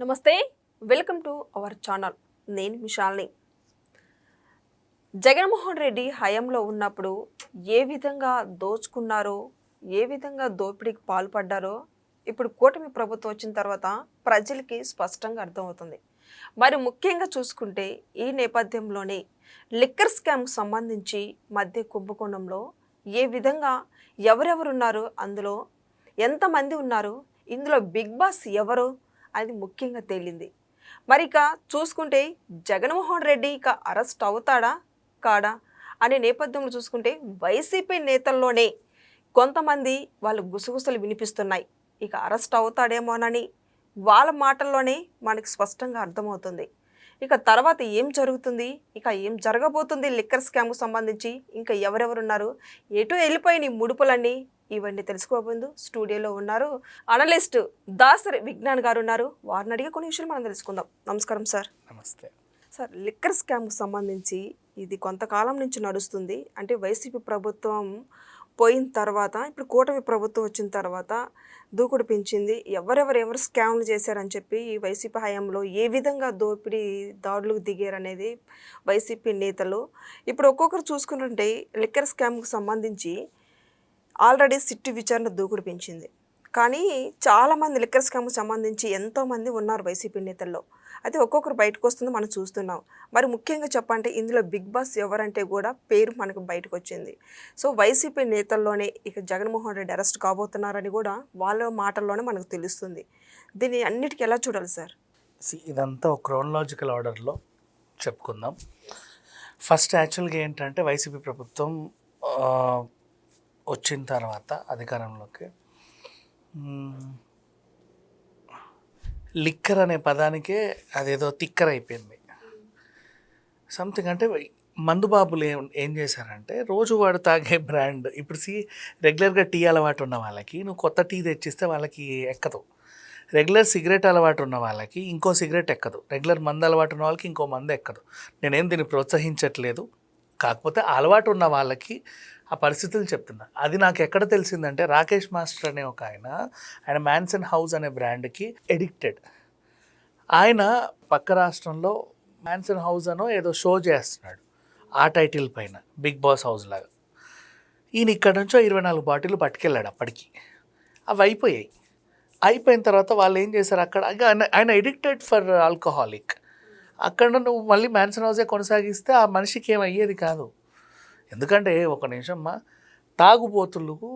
నమస్తే welcome to our channel. నేను మిషాల్ని. జగన్మోహన్ రెడ్డి హయాంలో ఉన్నప్పుడు ఏ విధంగా దోచుకున్నారో ఏ విధంగా దోపిడీకి పాల్పడ్డారో ఇప్పుడు కూటమి ప్రభుత్వం వచ్చిన తర్వాత ప్రజలకి స్పష్టంగా అర్థమవుతుంది. మరి ముఖ్యంగా చూసుకుంటే ఈ నేపథ్యంలోనే లిక్కర్ స్కామ్కు సంబంధించి మధ్య కుంభకోణంలో ఏ విధంగా ఎవరెవరున్నారు అందులో ఎంతమంది ఉన్నారు ఇందులో బిగ్ బాస్ ఎవరు అది ముఖ్యంగా తేలింది. మరి ఇక చూసుకుంటే జగన్మోహన్ రెడ్డి ఇక అరెస్ట్ అవుతాడా? కాడా? అనే నేపథ్యంలో చూసుకుంటే వైసీపీ నేతల్లోనే కొంతమంది వాళ్ళు గుసగుసలు వినిపిస్తున్నాయి. ఇక అరెస్ట్ అవుతాడేమోనని వాళ్ళ మాటల్లోనే మనకి స్పష్టంగా అర్థమవుతుంది. ఇక తర్వాత ఏం జరుగుతుంది? ఇక ఏం జరగబోతుంది? లిక్కర్ స్కామ్కు సంబంధించి ఇంకా ఎవరెవరున్నారు? ఎటు వెళ్ళిపోయిన ఈ ముడుపులన్నీ? ఇవన్నీ తెలుసుకోబోదు స్టూడియోలో ఉన్నారు అనలిస్ట్ దాసరి విజ్ఞాన్ గారు ఉన్నారు. వారిని అడిగే కొన్ని విషయాలు మనం తెలుసుకుందాం. నమస్కారం సార్. నమస్తే. సార్ లిక్కర్ స్కామ్కు సంబంధించి ఇది కొంతకాలం నుంచి నడుస్తుంది. అంటే వైసీపీ ప్రభుత్వం పోయిన తర్వాత ఇప్పుడు కూటమి ప్రభుత్వం వచ్చిన తర్వాత దూకుడు పెంచింది. ఎవరెవరు ఎవరు స్కామ్లు చేశారని చెప్పి ఈ వైసీపీ హయాంలో ఏ విధంగా దోపిడీ దాడులకు దిగారనేది వైసీపీ నేతలు. ఇప్పుడు ఒక్కొక్కరు చూసుకుంటుంటే లిక్కర్ స్కామ్కు సంబంధించి ఆల్రెడీ సిట్టు విచారణ దూకుడు పెంచింది. కానీ చాలామంది లిక్కర్ స్కామ్కు సంబంధించి ఎంతోమంది ఉన్నారు వైసీపీ నేతల్లో. అయితే ఒక్కొక్కరు బయటకు వస్తుంది మనం చూస్తున్నాం. మరి ముఖ్యంగా చెప్పంటే ఇందులో బిగ్ బాస్ ఎవరంటే కూడా పేరు మనకు బయటకు వచ్చింది సో వైసీపీ నేతల్లోనే ఇక జగన్మోహన్ రెడ్డి అరెస్ట్ కాబోతున్నారని కూడా వాళ్ళ మాటల్లోనే మనకు తెలుస్తుంది. దీన్ని అన్నిటికీ ఎలా చూడాలి సార్? ఇదంతా ఒక క్రోనలాజికల్ ఆర్డర్లో చెప్పుకుందాం. ఫస్ట్ యాక్చువల్గా ఏంటంటే వైసీపీ ప్రభుత్వం వచ్చిన తర్వాత అధికారంలోకి లిక్కర్ అనే పదానికే అదేదో తిక్కర్ అయిపోయింది. సంథింగ్ అంటే మందుబాబులు ఏం ఏం చేశారంటే రోజు వాడు తాగే బ్రాండ్ ఇప్పుడు సి రెగ్యులర్గా టీ అలవాటు ఉన్న వాళ్ళకి నువ్వు కొత్త టీ తెచ్చిస్తే వాళ్ళకి ఎక్కదు. రెగ్యులర్ సిగరెట్ అలవాటు ఉన్న వాళ్ళకి ఇంకో సిగరెట్ ఎక్కదు. రెగ్యులర్ మందు అలవాటు ఉన్న వాళ్ళకి ఇంకో మందు ఎక్కదు. నేనేం దీన్ని ప్రోత్సహించట్లేదు. కాకపోతే అలవాటు ఉన్న వాళ్ళకి ఆ పరిస్థితులు చెప్తున్నా. అది నాకు ఎక్కడ తెలిసిందంటే రాకేష్ మాస్టర్ అనే ఒక ఆయన ఆయన మ్యాన్సన్ హౌస్ అనే బ్రాండ్కి ఎడిక్టెడ్ ఆయన పక్క రాష్ట్రంలో మ్యాన్సన్ హౌస్ అనో ఏదో షో చేస్తున్నాడు ఆ టైటిల్ పైన బిగ్ బాస్ హౌస్ లాగా. ఈయన ఇక్కడ నుంచో ఇరవై నాలుగు బాటిల్ పట్టుకెళ్ళాడు అప్పటికి. అవి అయిపోయాయి. అయిపోయిన తర్వాత వాళ్ళు ఏం చేశారు అక్కడ? ఆయన ఎడిక్టెడ్ ఫర్ ఆల్కహాలిక్ అక్కడ నువ్వు మళ్ళీ మ్యాన్సన్ హౌసే కొనసాగిస్తే ఆ మనిషికి ఏమయ్యేది కాదు. ఎందుకంటే ఒక నిమిషమ్మా తాగుబోతులకు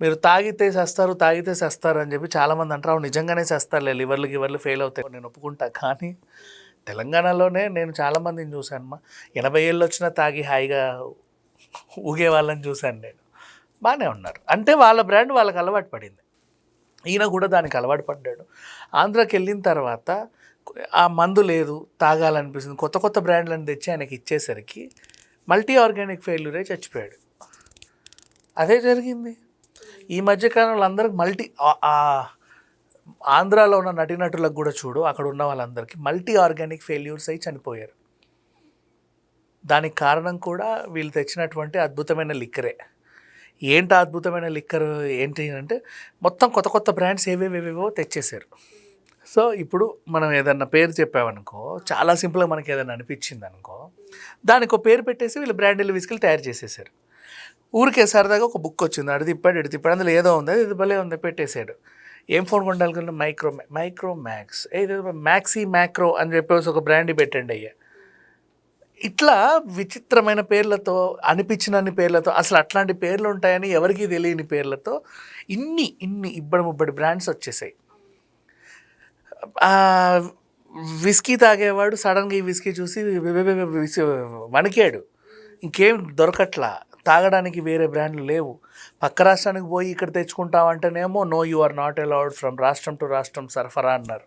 మీరు తాగితే చేస్తారు తాగితే చేస్తారు అని చెప్పి చాలామంది అంటారు. నిజంగానే చేస్తారులే లివర్లు గివర్లు ఫెయిల్ అవుతాయి. నేను ఒప్పుకుంటా. కానీ తెలంగాణలోనే నేను చాలామందిని చూశానమ్మా. ఎనభై ఏళ్ళు వచ్చినా తాగి హాయిగా ఊగే వాళ్ళని చూశాను నేను. బాగానే ఉన్నారు. అంటే వాళ్ళ బ్రాండ్ వాళ్ళకి అలవాటు పడింది. ఈయన కూడా దానికి అలవాటు పడ్డాడు. ఆంధ్రాకి వెళ్ళిన తర్వాత ఆ మందు లేదు తాగాలనిపిస్తుంది. కొత్త కొత్త బ్రాండ్లను తెచ్చి ఆయనకి ఇచ్చేసరికి మల్టీ ఆర్గానిక్ ఫెయిల్యూరే చచ్చిపోయాడు. అదే జరిగింది. ఈ మధ్యకాలంలో అందరికి మల్టీ ఆంధ్రాలో ఉన్న నటీనటులకు కూడా చూడు అక్కడ ఉన్న వాళ్ళందరికీ మల్టీ ఆర్గానిక్ ఫెయిల్యూర్స్ అయి చనిపోయారు. దానికి కారణం కూడా వీళ్ళు తెచ్చినటువంటి అద్భుతమైన లిక్కరే. ఏంటి అద్భుతమైన లిక్కర్? ఏంటి అంటే మొత్తం కొత్త కొత్త బ్రాండ్స్ ఏవేవేవేవో తెచ్చేసారు సో ఇప్పుడు మనం ఏదన్నా పేరు చెప్పామనుకో చాలా సింపుల్గా మనకి ఏదైనా అనిపించింది అనుకో దానికి ఒక పేరు పెట్టేసి వీళ్ళు బ్రాండీలు విసుకలు తయారు చేసేసారు. ఊరికే సరదాగా ఒక బుక్ వచ్చింది. అడి తిప్పాడు ఇటు తిప్పాడు అందులో ఏదో ఉంది ఇది భలే ఉంది పెట్టేశాడు ఏం ఫోన్ కొండాలనుకున్న మైక్రో మైక్రో మ్యాక్స్. ఏదో మ్యాక్సీ మ్యాక్రో అని చెప్పేసి ఒక బ్రాండ్ పెట్టండి అయ్యా. ఇట్లా విచిత్రమైన పేర్లతో అనిపించినన్ని పేర్లతో అసలు అట్లాంటి పేర్లు ఉంటాయని ఎవరికీ తెలియని పేర్లతో ఇన్ని ఇన్ని ఇబ్బడి ముబ్బడి బ్రాండ్స్ వచ్చేసాయి. విస్కీ తాగేవాడు సడన్గా ఈ విస్కీ చూసి వణికాడు. ఇంకేం దొరకట్లా. తాగడానికి వేరే బ్రాండ్లు లేవు. పక్క రాష్ట్రానికి పోయి ఇక్కడ తెచ్చుకుంటామంటేనేమో no you are not allowed from రాష్ట్రం టు రాష్ట్రం సరఫరా అన్నారు.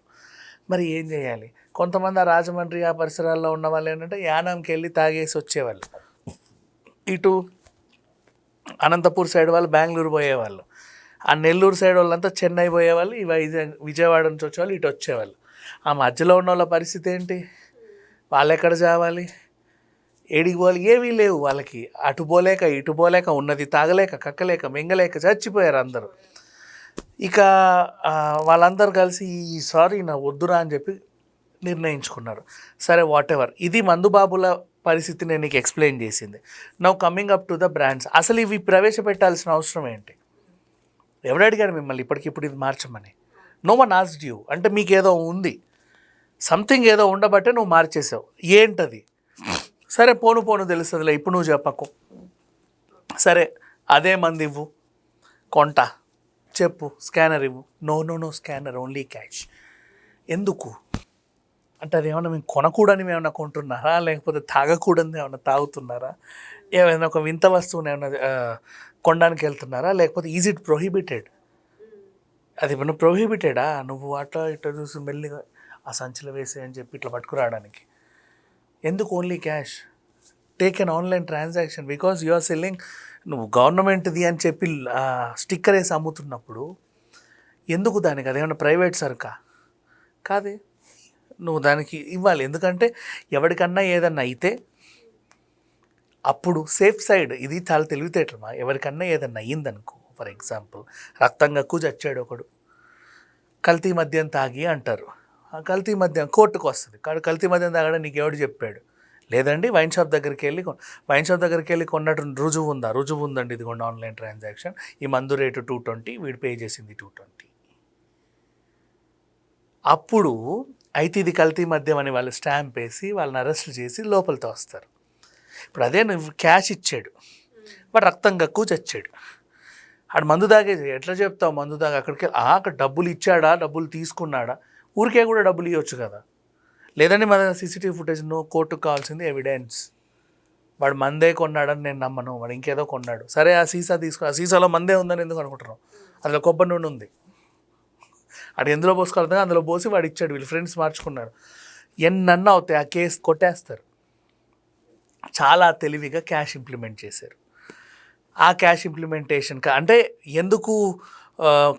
మరి ఏం చేయాలి? కొంతమంది ఆ రాజమండ్రి ఆ పరిసరాల్లో ఉన్న వాళ్ళు ఏంటంటే యానంకి వెళ్ళి తాగేసి వచ్చేవాళ్ళు. ఇటు అనంతపూర్ సైడ్ వాళ్ళు బెంగళూరు పోయేవాళ్ళు. ఆ నెల్లూరు సైడ్ వాళ్ళంతా చెన్నై పోయేవాళ్ళు ఈ వైజాగ్ విజయవాడ నుంచి వచ్చేవాళ్ళు ఇటు వచ్చేవాళ్ళు. ఆ మధ్యలో ఉన్న వాళ్ళ పరిస్థితి ఏంటి? వాళ్ళు ఎక్కడ చావాలి? ఏడికి పోవాలి? ఏమీ లేవు వాళ్ళకి. అటు పోలేక ఇటు పోలేక ఉన్నది తాగలేక కక్కలేక మింగలేక చచ్చిపోయారు అందరూ. ఇక వాళ్ళందరూ కలిసి ఈ సారీ నా వద్దురా అని చెప్పి నిర్ణయించుకున్నారు. సరే వాట్ ఎవర్ ఇది మందుబాబుల పరిస్థితి నేను నీకు ఎక్స్ప్లెయిన్ చేసింది. Now coming up to the brands అసలు ఇవి ప్రవేశపెట్టాల్సిన అవసరం ఏంటి? ఎవడు అడిగాడు మిమ్మల్ని ఇప్పటికిప్పుడు ఇది మార్చమని? నో వన్ ఆస్డ్ యూ అంటే మీకు ఏదో ఉంది. సంథింగ్ ఏదో ఉండబట్టే నువ్వు మార్చేసావు. ఏంటది? సరే పోను పోను తెలుస్తుందిలే. ఇప్పుడు నువ్వు చెప్పకు. సరే అదే మంది ఇవ్వు. కొంట. చెప్పు స్కానర్ ఇవ్వు. No no no scanner only cash ఎందుకు? అంటే అది ఏమైనా మేము కొనకూడని ఏమైనా కొంటున్నారా? లేకపోతే తాగకూడని ఏమైనా తాగుతున్నారా? ఏమైనా ఒక వింత వస్తువుని ఏమైనా కొనడానికి వెళ్తున్నారా? లేకపోతే ఈజ్ ఇట్ ప్రొహిబిటెడ్ అది ఏమన్నా ప్రొహిబిటెడా నువ్వు అట్లా ఇట్లా చూసి మెల్లిగా ఆ సంచిలో వేసే అని చెప్పి ఇట్లా పట్టుకురావడానికి. ఎందుకు only cash take an online transaction because you are selling నువ్వు గవర్నమెంట్ది అని చెప్పి స్టిక్కర్ వేసి అమ్ముతున్నప్పుడు ఎందుకు దానికి? అదేమన్నా ప్రైవేట్ సరుకా? కాదే. నువ్వు దానికి ఇవ్వాలి. ఎందుకంటే ఎవరికన్నా ఏదన్నా అయితే అప్పుడు సేఫ్ సైడ్ ఇది చాలా తెలివితేటలమా ఎవరికన్నా ఏదన్నా అయ్యిందనుకో ఫర్ ఎగ్జాంపుల్ రక్తం కక్కు చచ్చాడు ఒకడు. కల్తీ మద్యం తాగి అంటారు. ఆ కల్తీ మద్యం కోర్టుకు వస్తుంది. కాదు కల్తీ మద్యం తాగడం నీకు ఎవడు చెప్పాడు? లేదండి వైన్ షాప్ దగ్గరికి వెళ్ళి వైన్ షాప్ దగ్గరికి వెళ్ళి కొన్నట్టు రుజువు ఉందా? రుజువు ఉందండి ఇదిగోండి ఆన్లైన్ ట్రాన్సాక్షన్ ఈ మందు రేటు టూ ట్వంటీ వీడు పే చేసింది టూ ట్వంటీ అప్పుడు అయితే ఇది కల్తీ మద్యం అని వాళ్ళు స్టాంప్ వేసి వాళ్ళని అరెస్ట్ చేసి లోపలితో వస్తారు. ఇప్పుడు అదే నువ్వు క్యాష్ ఇచ్చాడు. వాడు రక్తం కక్కువ చచ్చాడు ఆడు మందు తాగేది ఎట్లా చెప్తావు మందు తాగి? అక్కడికి వెళ్ళి, ఆ, అక్కడ డబ్బులు ఇచ్చాడా? డబ్బులు తీసుకున్నాడా? ఊరికే కూడా డబ్బులు ఇవ్వచ్చు కదా. లేదండి మన సీసీటీవీ ఫుటేజ్ నో కోర్టుకు కావాల్సింది ఎవిడెన్స్. వాడు మందే కొన్నాడని నేను నమ్మను. వాడు ఇంకేదో కొన్నాడు. సరే ఆ సీసా తీసుకో ఆ సీసాలో మందే ఉందని ఎందుకు అనుకుంటున్నావు? అందులో కొబ్బరి నూనె ఉంది. అది ఎందులో పోసుకోవాలి అందులో పోసి వాడు ఇచ్చాడు. వీళ్ళు ఫ్రెండ్స్ మార్చుకున్నారు. ఎన్నన్నా అవుతాయి. ఆ కేసు కొట్టేస్తారు. చాలా తెలివిగా క్యాష్ ఇంప్లిమెంట్ చేశారు. ఆ క్యాష్ ఇంప్లిమెంటేషన్ అంటే ఎందుకు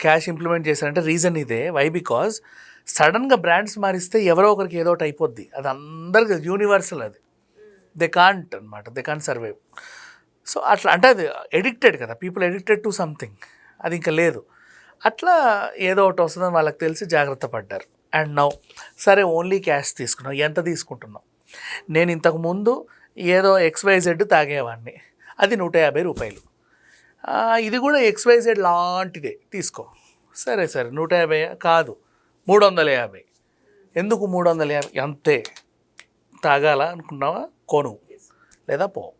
క్యాష్ ఇంప్లిమెంట్ చేశారంటే రీజన్ ఇదే. వై బికాజ్ సడన్గా బ్రాండ్స్ మారిస్తే ఎవరో ఒకరికి ఏదో ఒకటి అయిపోద్ది. అది అందరికి యూనివర్సల్ అది. దే కాంట్ అనమాట దే కాంట్ సర్వైవ్ సో అట్లా అంటే అది ఎడిక్టెడ్ కదా. పీపుల్ ఎడిక్టెడ్ టు సంథింగ్ అది ఇంకా లేదు. అట్లా ఏదో ఒకటి వస్తుందని వాళ్ళకి తెలిసి జాగ్రత్త పడ్డారు. అండ్ నౌ సరే ఓన్లీ క్యాష్ తీసుకున్నావు ఎంత తీసుకుంటున్నావు నేను ఇంతకుముందు ఏదో ఎక్స్వైజెడ్ తాగేవాడిని. అది నూట యాభై రూపాయలు. ఇది కూడా ఎక్స్వైజెడ్ లాంటిదే. తీసుకో. సరే సరే. నూట యాభై కాదు. మూడు వందల యాభై. ఎందుకు మూడు వందల యాభై? అంతే. తాగాల అనుకున్నావా? కొను. లేదా పో.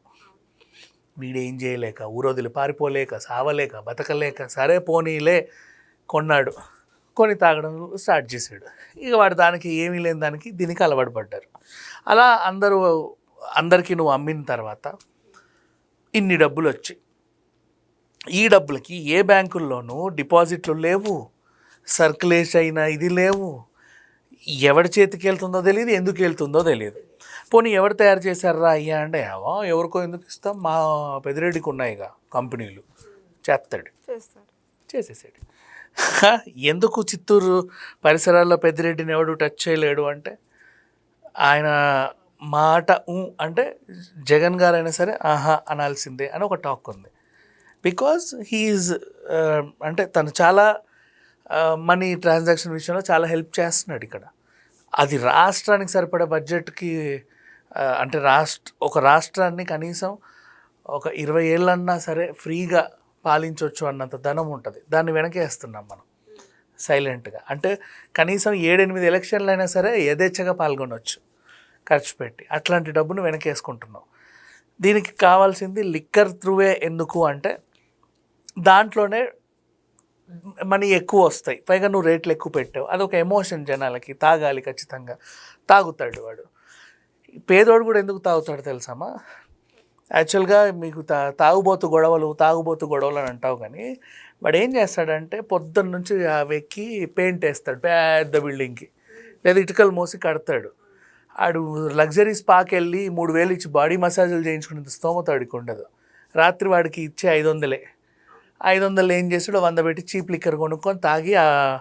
వీడేం చేయలేక ఊరొదిలి పారిపోలేక సావలేక బతకలేక సరే పోనీలే కొన్నాడు. కొని తాగడం స్టార్ట్ చేశాడు. ఇక వాడు దానికి ఏమీ లేని దానికి దీనికి అలవాటు పడ్డారు. అలా అందరూ అందరికీ నువ్వు అమ్మిన తర్వాత ఇన్ని డబ్బులు వచ్చాయి. ఈ డబ్బులకి ఏ బ్యాంకుల్లోనూ డిపాజిట్లు లేవు. సర్క్యులేషన్ అయినా ఇది లేవు. ఎవరి చేతికి వెళ్తుందో తెలియదు ఎందుకు వెళ్తుందో తెలియదు పోనీ ఎవరు తయారు చేశారా అయ్యా అంటే ఏవో ఎవరికో ఎందుకు ఇస్తాం? మా పెదిరెడ్డికి ఉన్నాయిగా కంపెనీలు. చేస్తాడు. చేసేసాడు. ఎందుకు చిత్తూరు పరిసరాల్లో పెద్దిరెడ్డిని ఎవడు టచ్ చేయలేడు అంటే ఆయన మాట ఊ అంటే జగన్ గారైనా సరే ఆహా అనాల్సిందే అని ఒక టాక్ ఉంది. బికాజ్ హీఈస్ uh, అంటే తను చాలా uh, మనీ ట్రాన్సాక్షన్ విషయంలో చాలా హెల్ప్ చేస్తున్నాడు ఇక్కడ. అది రాష్ట్రానికి సరిపడే బడ్జెట్కి uh, అంటే రాష్ట్ర ఒక రాష్ట్రాన్ని కనీసం ఒక ఇరవై ఏళ్ళన్నా సరే ఫ్రీగా పాలించవచ్చు అన్నంత ధనం ఉంటుంది. దాన్ని వెనకేస్తున్నాం మనం. సైలెంట్గా అంటే కనీసం ఏడెనిమిది ఎలక్షన్లు అయినా సరే యథేచ్ఛగా పాల్గొనవచ్చు ఖర్చు పెట్టి అట్లాంటి డబ్బును వెనకేసుకుంటున్నావు. దీనికి కావాల్సింది లిక్కర్ త్రూవే ఎందుకు అంటే దాంట్లోనే మనీ ఎక్కువ వస్తాయి. పైగా నువ్వు రేట్లు ఎక్కువ పెట్టావు. అదొక ఎమోషన్ జనాలకి తాగాలి ఖచ్చితంగా. తాగుతాడు వాడు. పేదోడు కూడా ఎందుకు తాగుతాడు తెలుసామా యాక్చువల్గా మీకు తా తాగుబోతు గొడవలు తాగుబోతు గొడవలు అని అంటావు కానీ వాడు ఏం చేస్తాడంటే పొద్దున్న నుంచి ఆ వెక్కి పెయింట్ వేస్తాడు పెద్ద బిల్డింగ్కి. లేదా ఇటుకలు మోసి కడతాడు. ఆడు లగ్జరీ స్పాకి వెళ్ళి మూడు వేలు ఇచ్చి బాడీ మసాజులు చేయించుకునేంత స్తోమత ఆడికి ఉండదు. రాత్రి వాడికి ఇచ్చే ఐదు వందలే ఐదు వందలు ఏం చేస్తాడో వంద పెట్టి చీప్ లిక్కర్ కొనుక్కొని తాగి ఆ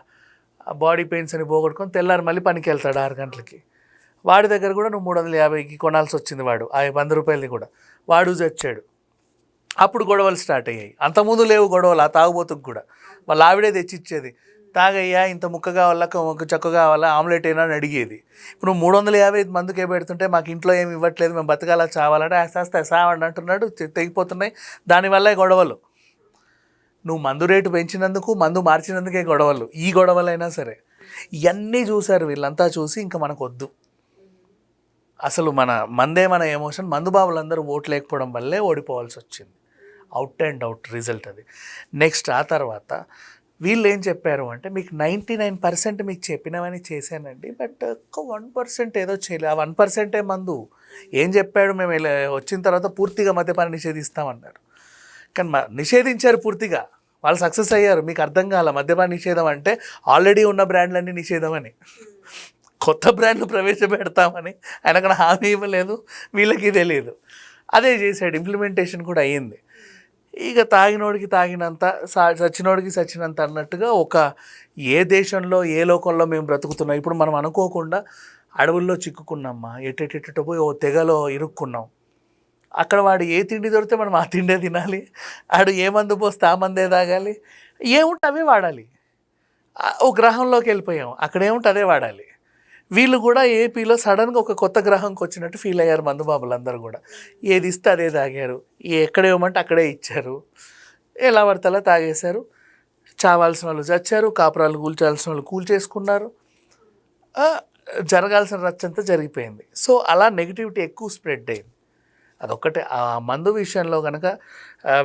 బాడీ పెయిన్స్ అని పోగొట్టుకొని తెల్లారి మళ్ళీ పనికి వెళ్తాడు ఆరు గంటలకి. వాడి దగ్గర కూడా నువ్వు మూడు వందల యాభైకి కొనాల్సి వచ్చింది వాడు. ఆ వంద రూపాయలది కూడా. వాడు చచ్చాడు అప్పుడు గొడవలు స్టార్ట్ అయ్యాయి. అంతకుముందు లేవు గొడవలు ఆ తాగుబోతుకు కూడా. వాళ్ళ ఆవిడే తెచ్చిచ్చేది. తాగయ్యా ఇంత ముక్క కావాలా ఒక చక్క కావాలా ఆమ్లెట్ అయినా అని అడిగేది. ఇప్పుడు మూడు వందల యాభై ఐదు మందికే పెడుతుంటే మాకు ఇంట్లో ఏమి ఇవ్వట్లేదు మేము బతకాలా చావాలంటే ఆస్తాస్తా సావండి అంటున్నాడు తెగిపోతున్నాయి. దానివల్లే గొడవలు. నువ్వు మందు రేటు పెంచినందుకు మందు మార్చినందుకే గొడవలు. ఈ గొడవలైనా సరే ఇవన్నీ చూశారు వీళ్ళంతా చూసి ఇంకా మనకు వద్దు అసలు మన మందే మన ఎమోషన్ మందు బాబులందరూ ఓటు లేకపోవడం వల్లే ఓడిపోవాల్సి వచ్చింది అవుట్ అండ్ అవుట్ రిజల్ట్ అది. నెక్స్ట్ ఆ తర్వాత వీళ్ళు ఏం చెప్పారు అంటే మీకు నైంటీ నైన్ పర్సెంట్ మీకు చెప్పినవని చేశానండి బట్ ఒక్క వన్ పర్సెంట్ ఏదో చేయలేదు ఆ వన్ పర్సెంటే మందు. ఏం చెప్పాడు? మేము వచ్చిన తర్వాత పూర్తిగా మద్యపానం నిషేధిస్తామన్నారు. కానీ మ- నిషేధించారు పూర్తిగా. వాళ్ళు సక్సెస్ అయ్యారు. మీకు అర్థం కాల మద్యపాన నిషేధం అంటే ఆల్రెడీ ఉన్న బ్రాండ్లన్నీ నిషేధం అని కొత్త బ్రాండ్లు ప్రవేశపెడతామని. ఆయనకు హామీ ఇవ్వలేదు. వీళ్ళకి తెలియదు అదే చేశాడు. ఇంప్లిమెంటేషన్ కూడా అయ్యింది. ఇక తాగినోడికి తాగినంత సా- చచ్చినోడికి చచ్చినంత అన్నట్టుగా ఒక ఏ దేశంలో ఏ లోకంలో మేము బ్రతుకుతున్నాం. ఇప్పుడు మనం అనుకోకుండా అడవుల్లో చిక్కుకున్నామ్మా ఎటెటెటో పోయి ఓ తెగలో ఇరుక్కున్నాం. అక్కడ వాడు ఏ తిండి దొరికితే మనం ఆ తిండే తినాలి. ఆడు ఏ మందు పోస్తే ఆ మందే తాగాలి. ఏముంటే అవే వాడాలి. ఓ గ్రహంలోకి వెళ్ళిపోయాం. అక్కడ ఏముంటే అదే వాడాలి. వీళ్ళు కూడా ఏపీలో సడన్గా ఒక కొత్త గ్రహంకి వచ్చినట్టు ఫీల్ అయ్యారు మందుబాబులందరూ కూడా. ఏది ఇస్తే అదే తాగారు. ఎక్కడ ఇవ్వమంటే అక్కడే ఇచ్చారు. ఎలా పడతలా అలా తాగేశారు. చావాల్సిన వాళ్ళు చచ్చారు. కాపురాలు కూల్చాల్సిన వాళ్ళు కూల్చేసుకున్నారు. జరగాల్సిన రచ్చంతా జరిగిపోయింది. సో అలా నెగిటివిటీ ఎక్కువ స్ప్రెడ్ అయింది. అదొక్కటే. ఆ మందు విషయంలో కనుక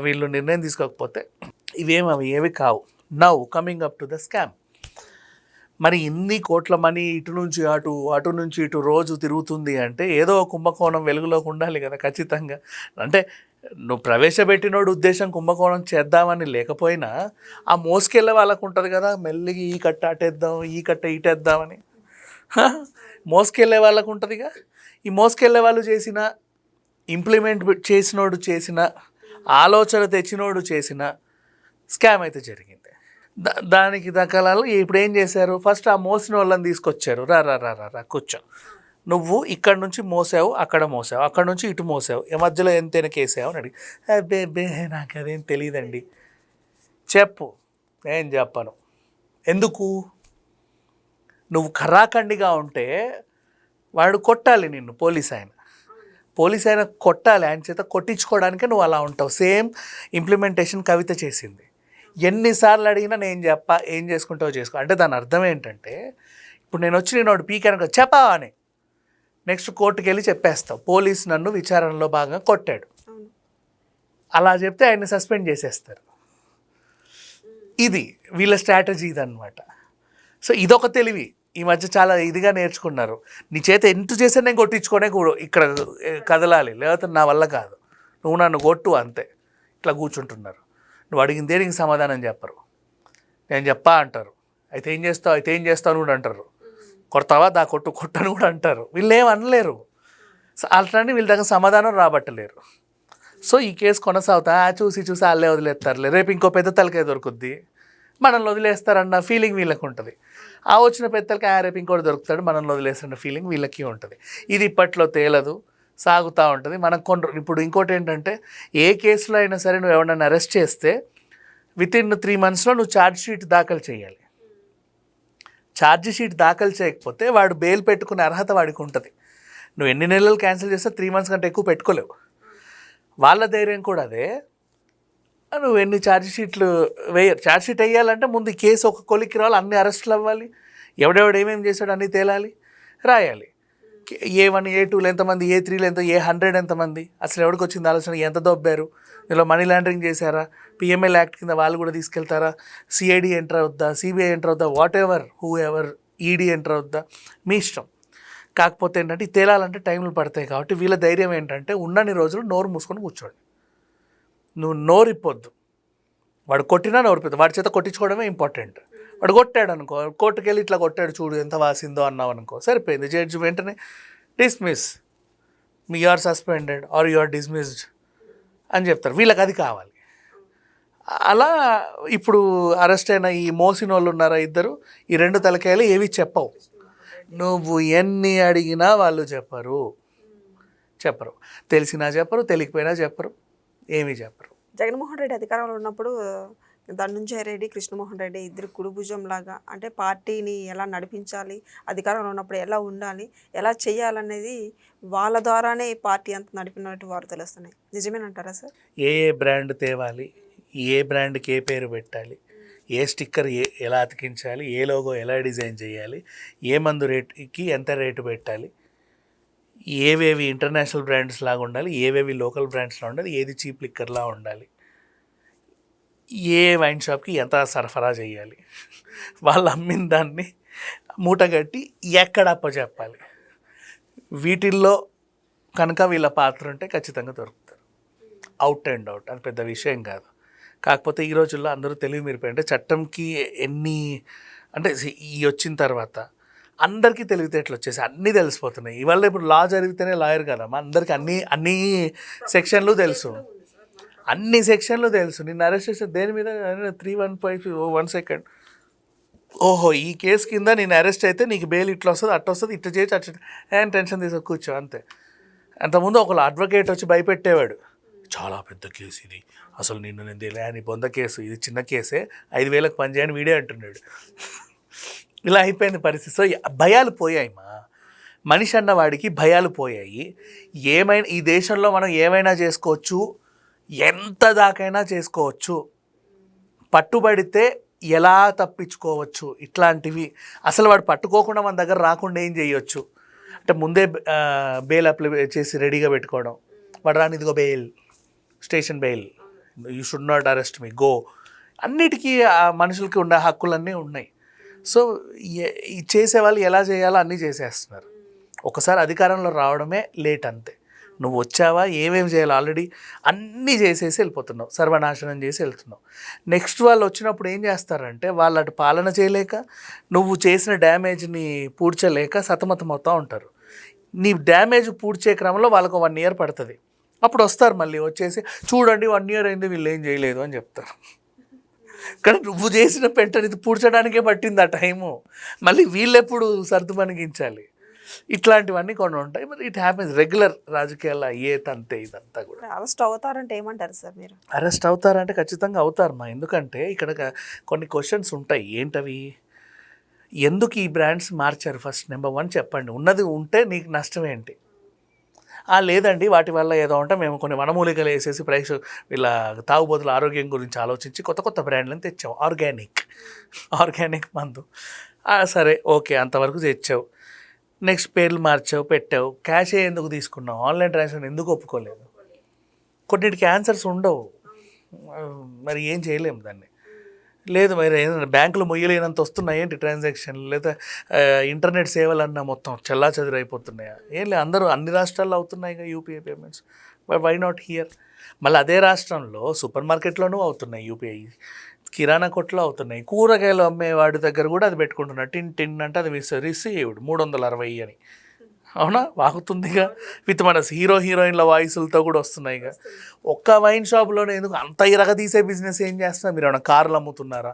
వీళ్ళు నిర్ణయం తీసుకోకపోతే ఇవేమి అవి ఏవి కావు. Now coming up to the scam. మరి ఇన్ని కోట్ల మనీ ఇటు నుంచి అటు అటు నుంచి ఇటు రోజు తిరుగుతుంది అంటే ఏదో కుంభకోణం వెలుగులోకి ఉండాలి కదా ఖచ్చితంగా. అంటే నువ్వు ప్రవేశపెట్టినోడు ఉద్దేశం కుంభకోణం చేద్దామని లేకపోయినా ఆ మోసుకెళ్ళే వాళ్ళకు ఉంటుంది కదా మెల్లిగి ఈ కట్ట అటేద్దాం ఈ కట్ట ఇటేద్దామని. మోసుకెళ్ళే వాళ్ళకు ఉంటుందిగా ఈ మోసుకెళ్ళే వాళ్ళు చేసిన ఇంప్లిమెంట్ చేసినోడు చేసిన ఆలోచన తెచ్చినోడు చేసిన స్కామ్ అయితే జరిగింది. దానికి దకలాలు ఇప్పుడు ఏం చేశారు? ఫస్ట్ ఆ మోసిన వాళ్ళని తీసుకొచ్చారు. రా రా రా రా రా కూర్చో. నువ్వు ఇక్కడ నుంచి మోసావు అక్కడ మోసావు అక్కడ నుంచి ఇటు మోసావు ఈ మధ్యలో ఎంతైనా కేసావు అని అడిగి అబ్బే బే నాకు అదేం తెలియదండి చెప్పు నేను చెప్పను. ఎందుకు? నువ్వు కర్రాకండిగా ఉంటే వాడు కొట్టాలి నిన్ను పోలీస్ ఆయన. పోలీస్ ఆయన కొట్టాలి ఆయన చేత కొట్టించుకోవడానికే నువ్వు అలా ఉంటావు. సేమ్ ఇంప్లిమెంటేషన్ కవిత చేసింది. ఎన్నిసార్లు అడిగినా నేను చెప్ప ఏం చేసుకుంటావో చేసుకో. అంటే దాని అర్థం ఏంటంటే ఇప్పుడు నేను వచ్చి నేను వాడు పీకాను చెప్పావా అని. నెక్స్ట్ కోర్టుకి వెళ్ళి చెప్పేస్తావు. పోలీస్ నన్ను విచారణలో భాగంగా కొట్టాడు. అలా చెప్తే ఆయన్ని సస్పెండ్ చేసేస్తారు. ఇది వీళ్ళ స్ట్రాటజీ ఇదన్నమాట. సో ఇదొక తెలివి. ఈ మధ్య చాలా ఇదిగా నేర్చుకున్నారు. నీ చేత ఎంత చేస్తే నేను కొట్టించుకోనే కూ- ఇక్కడ కదలాలి. లేకపోతే నా వల్ల కాదు. నువ్వు నన్ను కొట్టు అంతే. ఇట్లా కూర్చుంటున్నారు. నువ్వు అడిగిన దేనికి సమాధానం చెప్పరు. నేను చెప్పా అంటారు. అయితే ఏం చేస్తావు? అయితే ఏం చేస్తావు? అని కూడా అంటారు. కొడతావా? దా కొట్టు కొట్టని కూడా అంటారు. వీళ్ళు అనలేరు. సో అట్లాంటి వీళ్ళ దగ్గర సమాధానం రాబట్టలేరు. సో ఈ కేసు కొనసాగుతా ఆ చూసి చూసి వాళ్ళే వదిలేస్తారులే. రేపు ఇంకో పెద్ద తలకే దొరుకుద్ది. మనల్ని వదిలేస్తారన్న ఫీలింగ్ వీళ్ళకి ఉంటుంది. ఆ వచ్చిన పెద్ద తలకాయ "ఆ, రేపు ఇంకోటి దొరుకుతాడు. మనల్ని వదిలేస్తున్న ఫీలింగ్ వీళ్ళకి ఉంటుంది. ఇది ఇప్పట్లో తేలదు. సాగుతూ ఉంటుంది. మనం కొన్ని ఇప్పుడు ఇంకోటి ఏంటంటే ఏ కేసులో అయినా సరే నువ్వు ఎవరైనా అరెస్ట్ చేస్తే విత్ ఇన్ త్రీ మంత్స్లో నువ్వు ఛార్జ్ షీట్ దాఖలు చేయాలి. ఛార్జ్ షీట్ దాఖలు చేయకపోతే వాడు బెయిల్ పెట్టుకునే అర్హత వాడికి ఉంటుంది. నువ్వు ఎన్ని నెలలు క్యాన్సిల్ చేస్తే త్రీ మంత్స్ కంటే ఎక్కువ పెట్టుకోలేవు. వాళ్ళ ధైర్యం కూడా అదే. నువ్వు ఎన్ని ఛార్జ్ షీట్లు వేయ ఛార్జ్ షీట్ వేయాలంటే ముందు కేసు ఒక కొలిక్కి రావాలి అన్ని అరెస్టులు అవ్వాలి. ఎవడెవడు ఏమేమి చేశాడు అన్నీ తేలాలి రాయాలి. ఏ వన్ ఏ టూలు ఎంతమంది ఏ త్రీలు ఎంత ఏ హండ్రెడ్ ఎంతమంది? అసలు ఎవరికి వచ్చింది ఆలోచన? ఎంత దొబ్బారు? ఇందులో మనీ లాండరింగ్ చేశారా? పిఎంఎల్ యాక్ట్ కింద వాళ్ళు కూడా తీసుకెళ్తారా? సిఐడి ఎంటర్ అవుద్దా? సిబిఐ ఎంటర్ అవుద్దా? Whatever whoever ED enter అవుద్దా? మీ ఇష్టం. కాకపోతే ఏంటంటే తేలాలంటే టైంలు పడతాయి కాబట్టి వీళ్ళ ధైర్యం ఏంటంటే ఉన్నన్ని రోజులు నోరు మూసుకొని కూర్చోండి. నువ్వు నోరు ఇప్పొద్దు వాడు కొట్టినా నోరు ఇప్పొద్దు వాడి చేత కొట్టించుకోవడమే ఇంపార్టెంట్ వాడు కొట్టాడు అనుకో కోర్టుకి వెళ్ళి ఇట్లా కొట్టాడు చూడు ఎంత వాసిందో అన్నావు అనుకో సరిపోయింది. జడ్జి వెంటనే dismiss. Me are suspended or you are dismissed అని చెప్తారు. వీళ్ళకి అది కావాలి. అలా ఇప్పుడు అరెస్ట్ అయిన ఈ మోసిన వాళ్ళు ఉన్నారా ఇద్దరు? ఈ రెండు తలకాయలు ఏవి చెప్పవు. నువ్వు ఎన్ని అడిగినా వాళ్ళు చెప్పరు. చెప్పరు. తెలిసినా చెప్పరు తెలియకపోయినా చెప్పరు ఏమీ చెప్పరు. జగన్మోహన్ రెడ్డి అధికారంలో ఉన్నప్పుడు ధనుంజయ రెడ్డి కృష్ణమోహన్ రెడ్డి ఇద్దరు కుడిభుజం లాగా అంటే పార్టీని ఎలా నడిపించాలి అధికారంలో ఉన్నప్పుడు ఎలా ఉండాలి ఎలా చేయాలనేది వాళ్ళ ద్వారానే పార్టీ అంత నడిపినట్టు వారు తెలుస్తున్నాయి. నిజమేనంటారా సార్? ఏ ఏ బ్రాండ్ తేవాలి ఏ బ్రాండ్కి ఏ పేరు పెట్టాలి ఏ స్టిక్కర్ ఏ ఎలా అతికించాలి ఏ లోగో ఎలా డిజైన్ చేయాలి ఏ మందు రేటుకి ఎంత రేటు పెట్టాలి ఏవేవి ఇంటర్నేషనల్ బ్రాండ్స్ లాగా ఉండాలి ఏవేవి లోకల్ బ్రాండ్స్లా ఉండాలి ఏది చీప్ లిక్కర్లా ఉండాలి. ఏ వైన్ షాప్కి ఎంత సరఫరా చేయాలి? వాళ్ళు అమ్మిన దాన్ని మూటగట్టి ఎక్కడ అప్పచెప్పాలి వీటిల్లో కనుక వీళ్ళ పాత్ర ఉంటే ఖచ్చితంగా దొరుకుతారు. అవుట్ అండ్ అవుట్ అది పెద్ద విషయం కాదు. కాకపోతే ఈ రోజుల్లో అందరూ తెలివి మీరిపోయి అంటే చట్టంకి ఎన్ని అంటే ఈ వచ్చిన తర్వాత అందరికీ తెలివితేటలు వచ్చేసి అన్నీ తెలిసిపోతున్నాయి. ఇవాళ ఇప్పుడు లా జరిగితేనే లాయర్ కదా మా అందరికీ అన్ని అన్ని సెక్షన్లు తెలుసు. అన్ని సెక్షన్లు తెలుసు. నిన్ను అరెస్ట్ చేస్తే దేని మీద? Three one five one second ఓహో ఈ కేసు కింద నేను అరెస్ట్ అయితే నీకు బెయిల్ ఇట్లా వస్తుంది అట్లా వస్తుంది ఇట్లా చేయొచ్చు అట్లా ఏం టెన్షన్ తీసుకో కూర్చో అంతే. అంతకుముందు ఒకళ్ళు అడ్వకేట్ వచ్చి భయపెట్టేవాడు. చాలా పెద్ద కేసు ఇది. అసలు నిన్ను నేను తెలియని బొంద కేసు ఇది చిన్న కేసే. ఐదు వేలకు పని చేయని వీడే అంటున్నాడు. ఇలా అయిపోయింది పరిస్థితి. సో భయాలు పోయాయి మా. మనిషి అన్న వాడికి భయాలు పోయాయి. ఏమైనా ఈ దేశంలో మనం ఏమైనా చేసుకోవచ్చు? ఎంత దాకైనా చేసుకోవచ్చు. పట్టుబడితే ఎలా తప్పించుకోవచ్చు ఇట్లాంటివి. అసలు వాడు పట్టుకోకుండా మన దగ్గర రాకుండా ఏం చేయొచ్చు? అంటే ముందే బెయిల్ అప్లై చేసి రెడీగా పెట్టుకోవడం. వాడు రాని ఇదిగో bail station bail. You should not arrest me go. అన్నిటికీ ఆ మనుషులకి ఉన్న హక్కులన్నీ ఉన్నాయి. సో చేసేవాళ్ళు ఎలా చేయాలో అన్నీ చేసేస్తున్నారు. ఒకసారి అధికారంలో రావడమే లేట్ అంతే. నువ్వు వచ్చావా? ఏమేమి చేయాలి? ఆల్రెడీ అన్నీ చేసేసి వెళ్ళిపోతున్నావు. సర్వనాశనం చేసి వెళ్తున్నావు. నెక్స్ట్ వాళ్ళు వచ్చినప్పుడు ఏం చేస్తారంటే వాళ్ళు అటు పాలన చేయలేక నువ్వు చేసిన డ్యామేజ్ని పూడ్చలేక సతమతమవుతూ ఉంటారు. నీ డ్యామేజ్ పూడ్చే క్రమంలో వాళ్ళకు వన్ ఇయర్ పడుతుంది. అప్పుడు వస్తారు మళ్ళీ వచ్చేసి చూడండి వన్ ఇయర్ అయింది వీళ్ళు ఏం చేయలేదు అని చెప్తారు. కానీ నువ్వు చేసిన పెంటని ఇది పూడ్చడానికే పట్టింది ఆ టైము మళ్ళీ వీళ్ళెప్పుడు సర్దు పనిగించాలి ఇట్లాంటివన్నీ కొన్ని ఉంటాయి. మరి ఇట్ హ్యాపెన్స్. రెగ్యులర్ రాజకీయాల్లో అయ్యేది అంతే ఇదంతా కూడా. అరెస్ట్ అవుతారంటే ఏమంటారు సార్ మీరు? అరెస్ట్ అవుతారంటే ఖచ్చితంగా అవుతారు మా. ఎందుకంటే ఇక్కడ కొన్ని క్వశ్చన్స్ ఉంటాయి. ఏంటవి? ఎందుకు ఈ బ్రాండ్స్ మార్చారు ఫస్ట్ నెంబర్ వన్ చెప్పండి. ఉన్నది ఉంటే నీకు నష్టం ఏంటి? ఆ, లేదండి వాటి వల్ల ఏదో ఉంటే మేము కొన్ని వనమూలికలు వేసేసి ప్రైస్ వీళ్ళ తాగుబోతుల ఆరోగ్యం గురించి ఆలోచించి కొత్త కొత్త బ్రాండ్లను తెచ్చాం. ఆర్గానిక్ ఆర్గానిక్ మందు. సరే ఓకే. అంతవరకు తెచ్చావు. నెక్స్ట్ పేర్లు మార్చావు పెట్టావు. క్యాష్ ఎందుకు తీసుకున్నావు? ఆన్లైన్ ట్రాన్సాక్షన్ ఎందుకు ఒప్పుకోలేదు? కొన్నిటికి ఆన్సర్స్ ఉండవు. మరి ఏం చేయలేము దాన్ని. లేదు మరి ఏదైనా బ్యాంకులు మొయ్యలేనంత వస్తున్నాయి ఏంటి ట్రాన్సాక్షన్లు లేదా ఇంటర్నెట్ సేవలు అన్న మొత్తం చెల్లా అయిపోతున్నాయా? ఏం లేదు అందరూ అన్ని రాష్ట్రాల్లో అవుతున్నాయి ఇక UPI payments but why not here మళ్ళీ అదే రాష్ట్రంలో సూపర్ మార్కెట్లోనూ అవుతున్నాయి యూపీఐ కిరాణా కొట్లు అవుతున్నాయి. కూరగాయలు అమ్మేవాడి దగ్గర కూడా అది పెట్టుకుంటున్నాడు టిన్ టిన్ అంటే అది విస్ రిసీవ్డ్ మూడు వందల అరవై అని. అవునా? వాగుతుందిగా. విత్ మన హీరో హీరోయిన్ల వాయిస్లతో కూడా వస్తున్నాయిగా ఒక్క వైన్ షాప్లోనే ఎందుకు? అంత ఇరగ తీసే బిజినెస్ ఏం చేస్తున్నారు మీరు ఏమైనా కార్లు అమ్ముతున్నారా?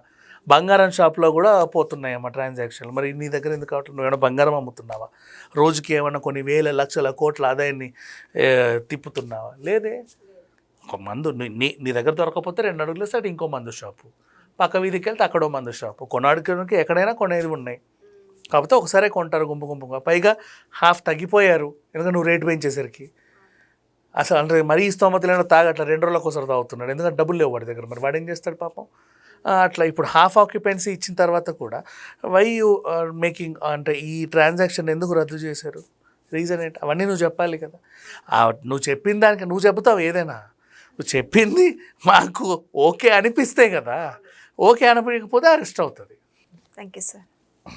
బంగారం షాప్లో కూడా పోతున్నాయమ్మా ట్రాన్సాక్షన్లు. మరి నీ దగ్గర ఎందుకు కావట్లేదు? నువ్వు ఏమైనా బంగారం అమ్ముతున్నావా? రోజుకి ఏమైనా కొన్ని వేల లక్షల కోట్ల ఆదాయాన్ని తిప్పుతున్నావా? లేదే. ఒక మందు నీ- నీ దగ్గర దొరకకపోతే రెండు అడుగులు వేస్తే ఇంకో మందు షాపు. పక్క వీధికి వెళ్తే అక్కడో మందు షాపు. కొనాడుకోవడానికి ఎక్కడైనా కొనేది ఉన్నాయి. కాకపోతే ఒకసారే కొంటారు గుంపు గుంపుగా. పైగా హాఫ్ తగ్గిపోయారు. ఎందుకంటే నువ్వు రేటు పెంచేసరికి. అసలు అంటే మరీ స్తోమత లేని తాగట్లా రెండు రోజులకు ఒకసారి తాగుతున్నాడు. ఎందుకంటే డబ్బులు లేవు వాడి దగ్గర. మరి వాడు ఏం చేస్తాడు పాపం? అట్లా ఇప్పుడు హాఫ్ ఆక్యుపెన్సీ ఇచ్చిన తర్వాత కూడా వై యూ మేకింగ్ అంటే ఈ ట్రాన్సాక్షన్ ఎందుకు రద్దు చేశారు? రీజన్ ఏంటి? అవన్నీ నువ్వు చెప్పాలి కదా. నువ్వు చెప్పిన దానికి నువ్వు చెబుతావు ఏదైనా. నువ్వు చెప్పింది మాకు ఓకే అనిపిస్తే కదా. ఓకే అనిపించకపోతే అరెస్ట్ అవుతుంది. Thank you sir